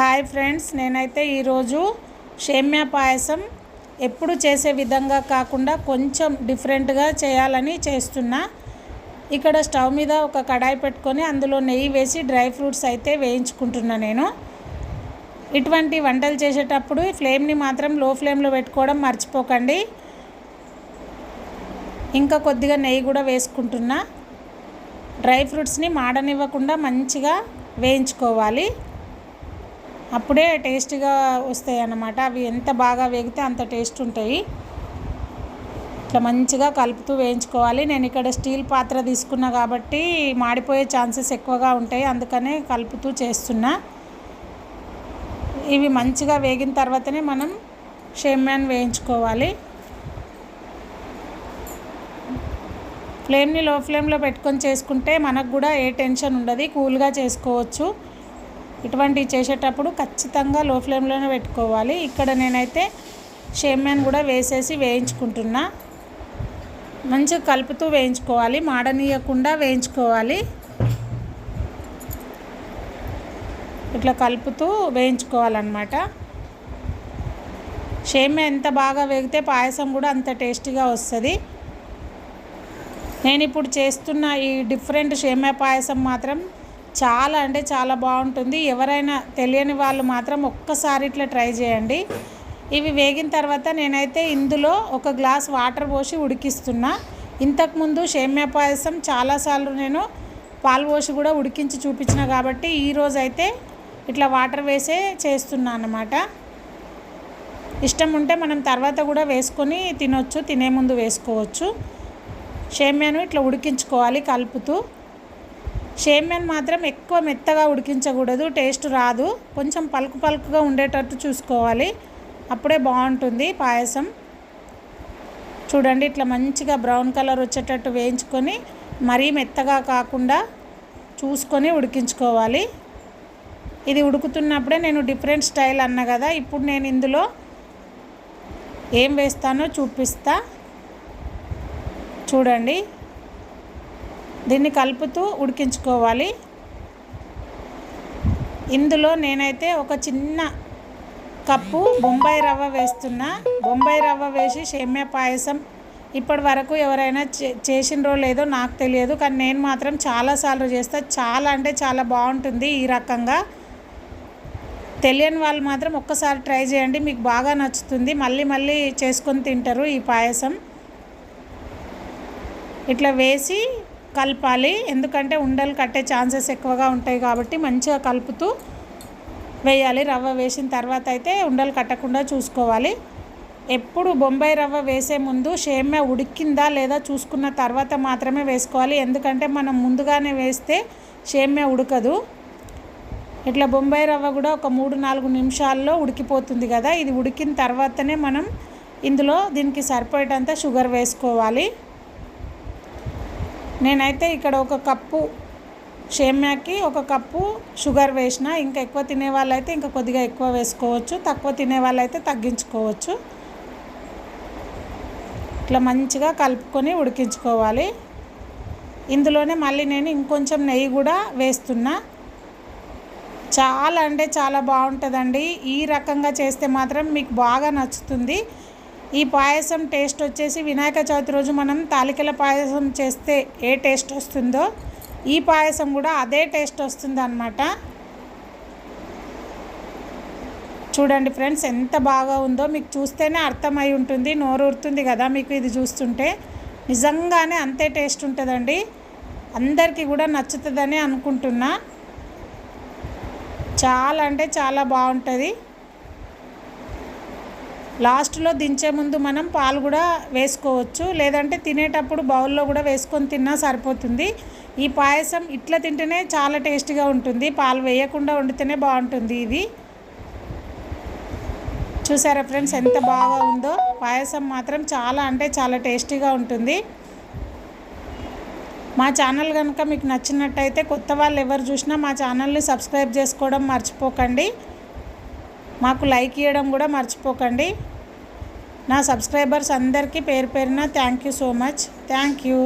Hi friends నేనైతే ఈరోజు షేమ్యా పాయసం ఎప్పుడు చేసే విధంగా కాకుండా కొంచెం డిఫరెంట్గా చేయాలని చేస్తున్నా. ఇక్కడ స్టవ్ మీద ఒక కడాయి పెట్టుకొని అందులో నెయ్యి వేసి డ్రై ఫ్రూట్స్ అయితే వేయించుకుంటున్నా నేను. ఇటువంటి వంటలు చేసేటప్పుడు ఫ్లేమ్ని మాత్రం లో ఫ్లేమ్లో పెట్టుకోవడం మర్చిపోకండి. ఇంకా కొద్దిగా నెయ్యి కూడా వేసుకుంటున్నా. డ్రై ఫ్రూట్స్ని మాడనివ్వకుండా మంచిగా వేయించుకోవాలి. అప్పుడే టేస్టీగా వస్తాయి అన్నమాట అవి ఎంత బాగా వేగితే అంత టేస్ట్ ఉంటాయి ఇట్లా మంచిగా కలుపుతూ వేయించుకోవాలి. నేను ఇక్కడ స్టీల్ పాత్ర తీసుకున్నా కాబట్టి మాడిపోయే ఛాన్సెస్ ఎక్కువగా ఉంటాయి. అందుకనే కలుపుతూ చేస్తున్నా. ఇవి మంచిగా వేగిన తర్వాతనే మనం షేమ్యాన్ వేయించుకోవాలి. ఫ్లేమ్ని లో ఫ్లేమ్లో పెట్టుకొని చేసుకుంటే మనకు కూడా ఏ టెన్షన్ ఉండదు. కూల్గా చేసుకోవచ్చు. ఇటువంటివి చేసేటప్పుడు ఖచ్చితంగా లో ఫ్లేమ్లోనే పెట్టుకోవాలి. ఇక్కడ నేనైతే షేమ్యాన్ కూడా వేసేసి వేయించుకుంటున్నా. మంచిగా కలుపుతూ వేయించుకోవాలి. మాడనీయకుండా వేయించుకోవాలి. ఇట్లా కలుపుతూ వేయించుకోవాలన్నమాట. షేమ్యా ఎంత బాగా వేగితే పాయసం కూడా అంత టేస్టీగా వస్తుంది. నేను ఇప్పుడు చేస్తున్న ఈ డిఫరెంట్ షేమ్యా పాయసం మాత్రం చాలా అంటే చాలా బాగుంటుంది. ఎవరైనా తెలియని వాళ్ళు మాత్రం ఒక్కసారి ఇట్లా ట్రై చేయండి. ఇవి వేగిన తర్వాత నేనైతే ఇందులో ఒక గ్లాస్ వాటర్ పోసి ఉడికిస్తున్నా. ఇంతకుముందు సేమ్యా పాయసం చాలాసార్లు నేను పాలు పోసి కూడా ఉడికించి చూపించిన కాబట్టి ఈరోజు అయితే ఇట్లా వాటర్ వేసే చేస్తున్నా అన్నమాట. ఇష్టం ఉంటే మనం తర్వాత కూడా వేసుకొని తినొచ్చు తినే ముందు వేసుకోవచ్చు. షేమ్యాను ఇట్లా ఉడికించుకోవాలి కలుపుతూ. షేమ్యాన్ మాత్రం ఎక్కువ మెత్తగా ఉడికించకూడదు టేస్ట్ రాదు. కొంచెం పలుకు పలుకుగా ఉండేటట్టు చూసుకోవాలి. అప్పుడే బాగుంటుంది పాయసం. చూడండి ఇట్లా మంచిగా బ్రౌన్ కలర్ వచ్చేటట్టు వేయించుకొని మరీ మెత్తగా కాకుండా చూసుకొని ఉడికించుకోవాలి. ఇది ఉడుకుతున్నప్పుడే నేను డిఫరెంట్ స్టైల్ అన్న కదా ఇప్పుడు నేను ఇందులో ఏం వేస్తానో చూపిస్తా. చూడండి. దీన్ని కలుపుతూ ఉడికించుకోవాలి. ఇందులో నేనైతే ఒక చిన్న కప్పు బొంబాయి రవ్వ వేస్తున్నా. బొంబాయి రవ్వ వేసి సేమ్యా పాయసం ఇప్పటి వరకు ఎవరైనా చేసినరో లేదో నాకు తెలియదు. కానీ నేను మాత్రం చాలాసార్లు చేస్తా. చాలా అంటే చాలా బాగుంటుంది ఈ రకంగా. తెలియని వాళ్ళు మాత్రం ఒక్కసారి ట్రై చేయండి. మీకు బాగా నచ్చుతుంది. మళ్ళీ మళ్ళీ చేసుకొని తింటారు ఈ పాయసం. ఇట్లా వేసి కలపాలి. ఎందుకంటే ఉండలు కట్టే ఛాన్సెస్ ఎక్కువగా ఉంటాయి కాబట్టి మంచిగా కలుపుతూ వేయాలి. రవ్వ వేసిన తర్వాత అయితే ఉండలు కట్టకుండా చూసుకోవాలి. ఎప్పుడు బొంబాయి రవ్వ వేసే ముందు షేమ్యా ఉడికిందా లేదా చూసుకున్న తర్వాత మాత్రమే వేసుకోవాలి. ఎందుకంటే మనం ముందుగానే వేస్తే షేమ్యా ఉడకదు. ఇట్లా బొంబాయి రవ్వ కూడా ఒక మూడు నాలుగు నిమిషాల్లో ఉడికిపోతుంది కదా. ఇది ఉడికిన తర్వాతనే మనం ఇందులో దీనికి సరిపోయేటంత షుగర్ వేసుకోవాలి. నేనైతే ఇక్కడ ఒక కప్పు షేమ్యాకి ఒక కప్పు షుగర్ వేసిన ఇంకా ఎక్కువ తినే వాళ్ళైతే ఇంకా కొద్దిగా ఎక్కువ వేసుకోవచ్చు. తక్కువ తినే వాళ్ళైతే తగ్గించుకోవచ్చు. ఇట్లా మంచిగా కలుపుకొని ఉడికించుకోవాలి. ఇందులోనే మళ్ళీ నేను ఇంకొంచెం నెయ్యి కూడా వేస్తున్నా. చాలా అంటే చాలా బాగుంటుందండి. ఈ రకంగా చేస్తే మాత్రం మీకు బాగా నచ్చుతుంది. ఈ పాయసం టేస్ట్ వచ్చేసి వినాయక చవితి రోజు మనం తాలికల పాయసం చేస్తే ఏ టేస్ట్ వస్తుందో ఈ పాయసం కూడా అదే టేస్ట్ వస్తుంది అనమాట చూడండి ఫ్రెండ్స్ ఎంత బాగా ఉందో మీకు చూస్తేనే అర్థమై ఉంటుంది నోరుతుంది కదా మీకు ఇది చూస్తుంటే. నిజంగానే అంతే టేస్ట్ ఉంటుందండి. అందరికీ కూడా నచ్చుతుందని అనుకుంటున్నా. చాలా అంటే చాలా బాగుంటుంది. లాస్ట్లో దించే ముందు మనం పాలు కూడా వేసుకోవచ్చు. లేదంటే తినేటప్పుడు బౌల్లో కూడా వేసుకొని తిన్నా సరిపోతుంది. ఈ పాయసం ఇట్లా తింటేనే చాలా టేస్టీగా ఉంటుంది. పాలు వేయకుండా వండితేనే బాగుంటుంది ఇది. చూసారా ఫ్రెండ్స్ ఎంత బాగా ఉందో? పాయసం మాత్రం చాలా అంటే చాలా టేస్టీగా ఉంటుంది. మా ఛానల్ కనుక మీకు నచ్చినట్టయితే కొత్త వాళ్ళు ఎవరు చూసినా మా ఛానల్ని సబ్స్క్రైబ్ చేసుకోవడం మర్చిపోకండి. మాకు లైక్ ఇవ్వడం కూడా మర్చిపోకండి. నా సబ్స్క్రైబర్స్ అందరికీ పేరు పేరున thank you so much thank you